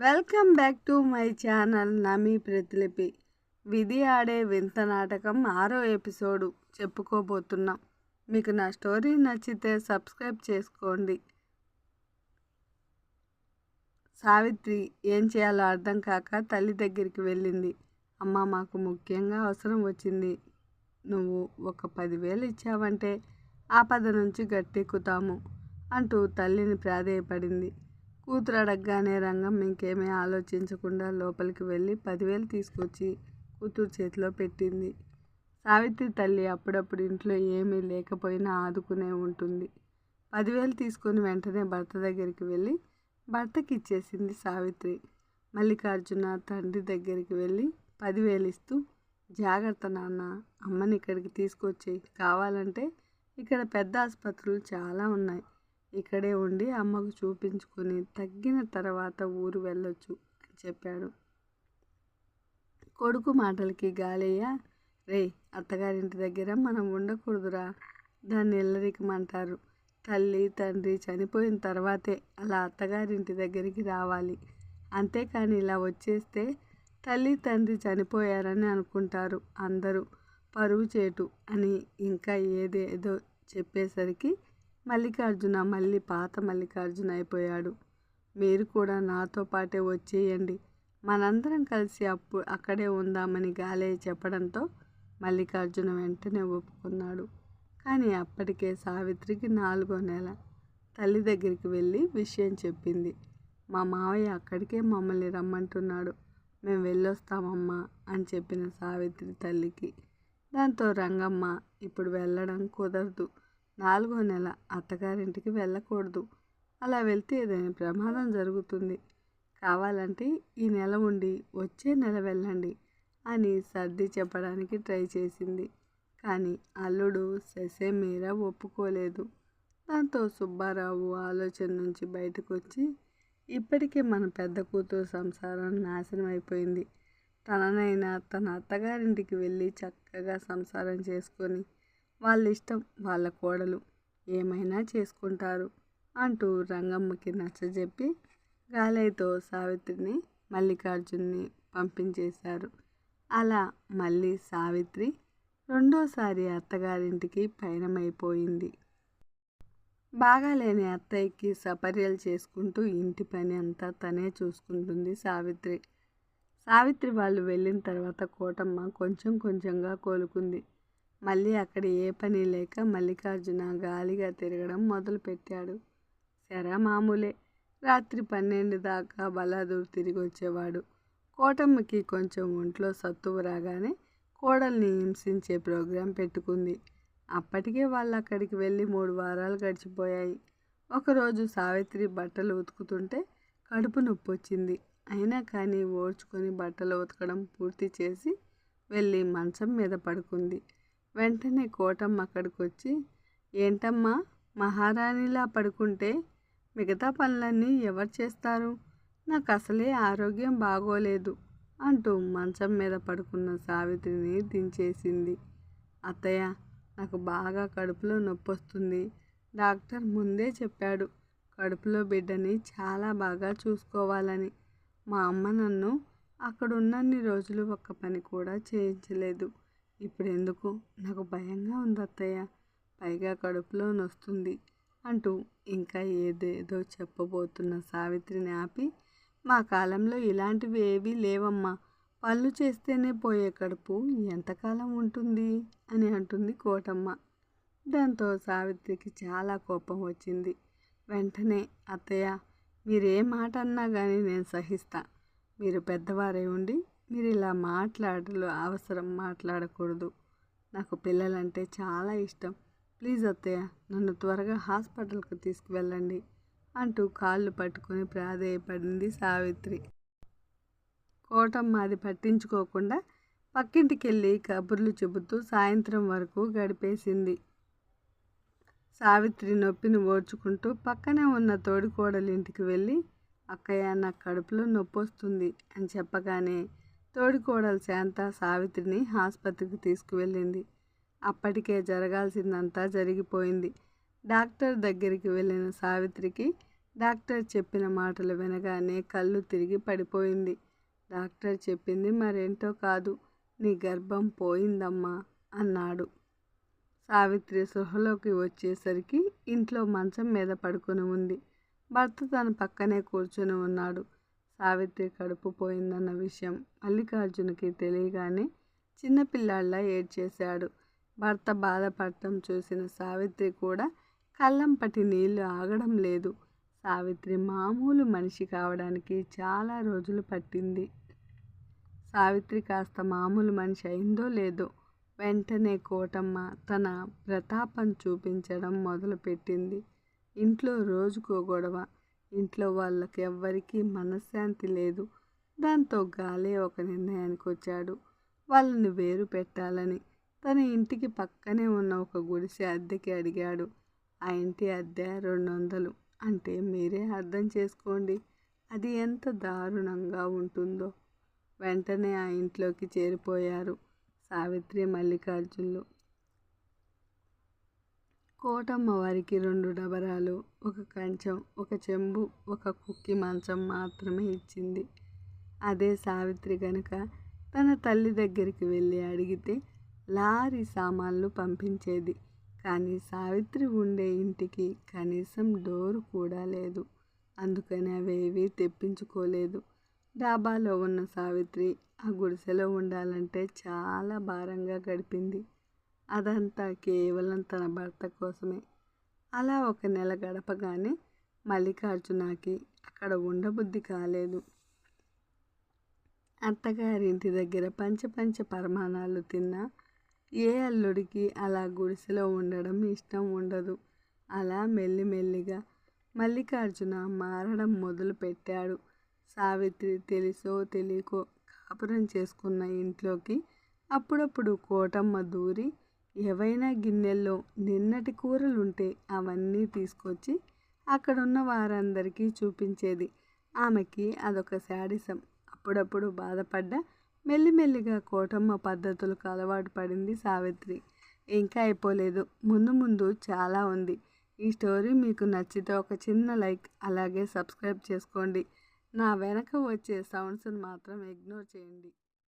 Welcome back to my channel నమీ Pratilipi. విధి ఆడే వింత నాటకం ఆరో ఎపిసోడు చెప్పుకోబోతున్నాం. మీకు నా స్టోరీ నచ్చితే సబ్స్క్రైబ్ చేసుకోండి. సావిత్రి ఏం చేయాలో అర్థం కాక తల్లి దగ్గరికి వెళ్ళింది. అమ్మ మాకు ముఖ్యంగా అవసరం వచ్చింది. నువ్వు ఒక పదివేలు ఇచ్చావంటే ఆపద నుంచి గట్టెక్కుతాము అంటూ తల్లిని ప్రాధేయపడింది. కూతురు అడగగానే రంగం ఇంకేమీ ఆలోచించకుండా లోపలికి వెళ్ళి పదివేలు తీసుకొచ్చి కూతురు చేతిలో పెట్టింది. సావిత్రి తల్లి అప్పుడప్పుడు ఇంట్లో ఏమీ లేకపోయినా ఆదుకునే ఉంటుంది. పదివేలు తీసుకొని వెంటనే భర్త దగ్గరికి వెళ్ళి భర్తకి ఇచ్చేసింది సావిత్రి. మల్లికార్జున తండ్రి దగ్గరికి వెళ్ళి పదివేలు ఇస్తూ జాగ్రత్త నాన్న అమ్మని ఇక్కడికి తీసుకొచ్చి కావాలంటే ఇక్కడ పెద్ద ఆసుపత్రులు చాలా ఉన్నాయి. ఇక్కడే ఉండి అమ్మకు చూపించుకొని తగ్గిన తర్వాత ఊరు వెళ్ళొచ్చు అని చెప్పాడు. కొడుకు మాటలకి గాలయ్య రే అత్తగారింటి దగ్గర మనం ఉండకూడదురా దాన్ని ఎల్లరికమంటారు. తల్లి తండ్రి చనిపోయిన తర్వాతే అలా అత్తగారింటి దగ్గరికి రావాలి. అంతేకాని ఇలా వచ్చేస్తే తల్లి తండ్రి చనిపోయారని అనుకుంటారు అందరూ. పరువు చేటు అని ఇంకా ఏదేదో చెప్పేసరికి మల్లికార్జున మళ్ళీ పాత మల్లికార్జున అయిపోయాడు. మీరు కూడా నాతో పాటే వచ్చేయండి. మనందరం కలిసి అప్పు అక్కడే ఉందామని గాలే చెప్పడంతో మల్లికార్జున వెంటనే ఒప్పుకున్నాడు. కానీ అప్పటికే సావిత్రికి నాలుగో నెల. తల్లి దగ్గరికి వెళ్ళి విషయం చెప్పింది. మా మావయ్య అక్కడికే మమ్మల్ని రమ్మంటున్నాడు. మేము వెళ్ళొస్తామమ్మా అని చెప్పిన సావిత్రి తల్లికి. దాంతో రంగమ్మ ఇప్పుడు వెళ్ళడం కుదరదు. నాలుగో నెల అత్తగారింటికి వెళ్ళకూడదు. అలా వెళ్తే ఏదైనా ప్రమాదం జరుగుతుంది. కావాలంటే ఈ నెల ఉండి వచ్చే నెల వెళ్ళండి అని సర్ది చెప్పడానికి ట్రై చేసింది. కానీ అల్లుడు మీర ఒప్పుకోలేదు. దాంతో సుబ్బారావు ఆలోచన నుంచి బయటకు వచ్చి ఇప్పటికే మన పెద్ద కూతురు సంసారం నాశనం అయిపోయింది. తననైనా తన అత్తగారింటికి వెళ్ళి చక్కగా సంసారం చేసుకొని వాళ్ళ ఇష్టం వాళ్ళ కోడలు ఏమైనా చేసుకుంటారు అంటూ రంగమ్మకి నచ్చజెప్పి గాలయ్యతో సావిత్రిని మల్లికార్జున్ని పంపించేశారు. అలా మళ్ళీ సావిత్రి రెండోసారి అత్తగారింటికి పయనమైపోయింది. బాగాలేని అత్తయ్యకి సపర్యలు చేసుకుంటూ ఇంటి పని అంతా తనే చూసుకుంటుంది సావిత్రి. సావిత్రి వాళ్ళు వెళ్ళిన తర్వాత కోటమ్మ కొంచెం కొంచెంగా కోలుకుంది. మళ్ళీ అక్కడ ఏ పని లేక మల్లికార్జున గాలిగా తిరగడం మొదలుపెట్టాడు. శర మామూలే. రాత్రి పన్నెండు దాకా బలాదూరు తిరిగి వచ్చేవాడు కోటమ్మకి కొంచెం ఒంట్లో సత్తువు రాగానే కోడల్ని హింసించే ప్రోగ్రాం పెట్టుకుంది. అప్పటికే వాళ్ళు అక్కడికి వెళ్ళి మూడు వారాలు గడిచిపోయాయి. ఒకరోజు సావిత్రి బట్టలు ఉతుకుతుంటే కడుపు నొప్పి వచ్చింది అయినా కానీ ఓడ్చుకొని బట్టలు ఉతకడం పూర్తి చేసి వెళ్ళి మంచం మీద పడుకుంది. వెంటనే కోటమ్మ అక్కడికి వచ్చి ఏంటమ్మా మహారాణిలా పడుకుంటే మిగతా పనులన్నీ ఎవరు చేస్తారు? నాకు అసలే ఆరోగ్యం బాగోలేదు అంటూ మంచం మీద పడుకున్న సావిత్రిని దించేసింది. అత్తయ్య నాకు బాగా కడుపులో నొప్పి వస్తుంది డాక్టర్ ముందే చెప్పాడు కడుపులో బిడ్డని చాలా బాగా చూసుకోవాలని. మా అమ్మ నన్ను అక్కడున్నన్ని రోజులు ఒక్క పని కూడా చేయించలేదు. ఇప్పుడు ఎందుకు నాకు భయంగా ఉంది అత్తయ్య పైగా కడుపులో నొస్తుంది అంటూ ఇంకా ఏదేదో చెప్పబోతున్న సావిత్రిని ఆపి మా కాలంలో ఇలాంటివి ఏవీ లేవమ్మా. పళ్ళు చేస్తేనే పోయే కడుపు ఎంతకాలం ఉంటుంది? అని అంటుంది కోటమ్మ. దాంతో సావిత్రికి చాలా కోపం వచ్చింది. వెంటనే అత్తయ్య మీరే మాట అన్నా కానీ నేను సహిస్తా. మీరు పెద్దవారై ఉండి మీరు ఇలా మాట్లాడలు అవసరం మాట్లాడకూడదు. నాకు పిల్లలంటే చాలా ఇష్టం. ప్లీజ్ అత్తయ్య నన్ను త్వరగా హాస్పిటల్కి తీసుకువెళ్ళండి అంటూ కాళ్ళు పట్టుకొని ప్రాధేయపడింది సావిత్రి. కోటమ్మ అది పట్టించుకోకుండా పక్కింటికి వెళ్ళి కబుర్లు చెబుతూ సాయంత్రం వరకు గడిపేసింది. సావిత్రి నొప్పిని ఓడ్చుకుంటూ పక్కనే ఉన్న తోడికోడలింటికి వెళ్ళి అక్కయ్య నా కడుపులో నొప్పి వస్తుంది అని చెప్పగానే తోడికోడలు శాంత సావిత్రిని ఆసుపత్రికి తీసుకువెళ్ళింది. అప్పటికే జరగాల్సిందంతా జరిగిపోయింది. డాక్టర్ దగ్గరికి వెళ్ళిన సావిత్రికి డాక్టర్ చెప్పిన మాటలు వినగానే కళ్ళు తిరిగి పడిపోయింది. డాక్టర్ చెప్పింది మరేంటో కాదు నీ గర్భం పోయిందమ్మా అన్నాడు. సావిత్రి సృహలోకి వచ్చేసరికి ఇంట్లో మంచం మీద పడుకొని ఉంది. భర్త తన పక్కనే కూర్చొని ఉన్నాడు. సావిత్రి కడుపు పోయిందన్న విషయం మల్లికార్జునకి తెలియగానే చిన్నపిల్లాళ్ళ ఏడ్చేశాడు. భర్త బాధపడటం చూసిన సావిత్రి కూడా కళ్ళంపటి నీళ్ళు ఆగడం లేదు. సావిత్రి మామూలు మనిషి కావడానికి చాలా రోజులు పట్టింది. సావిత్రి కాస్త మామూలు మనిషి అయిందో లేదో వెంటనే కోటమ్మ తన ప్రతాపం చూపించడం మొదలుపెట్టింది. ఇంట్లో రోజుకో గొడవ. ఇంట్లో వాళ్ళకి ఎవ్వరికీ మనశ్శాంతి లేదు. దాంతో గాలే ఒక నిర్ణయానికి వచ్చాడు వాళ్ళని వేరు పెట్టాలని. తన ఇంటికి పక్కనే ఉన్న ఒక గుడిసె అద్దెకి అడిగాడు. ఆ ఇంటి అద్దె రెండు వందలు అంటే మీరే అర్థం చేసుకోండి. అది ఎంత దారుణంగా ఉంటుందో. వెంటనే ఆ ఇంట్లోకి చేరిపోయారు సావిత్రి మల్లికార్జునులు. కోటమ్మ వారికి రెండు డబరాలు ఒక కంచం ఒక చెంబు ఒక కుక్కి మంచం మాత్రమే ఇచ్చింది. అదే సావిత్రి గనుక తన తల్లి దగ్గరికి వెళ్ళి అడిగితే లారీ సామాన్లు పంపించేది. కానీ సావిత్రి ఉండే ఇంటికి కనీసం డోర్ కూడా లేదు. అందుకని అవేవి తెప్పించుకోలేదు. డాబాలో ఉన్న సావిత్రి ఆ గుడిసెలో ఉండాలంటే చాలా భారంగా గడిపింది. అదంతా కేవలం తన భర్త కోసమే. అలా ఒక నెల గడపగానే మల్లికార్జునకి అక్కడ ఉండబుద్ధి కాలేదు. అత్తగారింటి దగ్గర పంచ పంచ పరమాణాలు తిన్నా ఏ అల్లుడికి అలా గుడిసెలో ఉండడం ఇష్టం ఉండదు. అలా మెల్లిమెల్లిగా మల్లికార్జున మారడం మొదలు పెట్టాడు సావిత్రి తెలుసో తెలియకో కాపురం చేసుకున్న ఇంట్లోకి అప్పుడప్పుడు కోటమ్మ దూరి ఏవైనా గిన్నెల్లో నిన్నటి కూరలుంటే అవన్నీ తీసుకొచ్చి అక్కడున్న వారందరికీ చూపించేది. ఆమెకి అదొక శాడిసం. అప్పుడప్పుడు బాధపడ్డ మెల్లిమెల్లిగా కోటమ్మ పద్ధతులకు అలవాటు పడింది సావిత్రి. ఇంకా అయిపోలేదు. ముందు ముందు చాలా ఉంది. ఈ స్టోరీ మీకు నచ్చితే ఒక చిన్న లైక్ అలాగే సబ్స్క్రైబ్ చేసుకోండి. నా వెనక వచ్చే సౌండ్స్ని మాత్రం ఇగ్నోర్ చేయండి.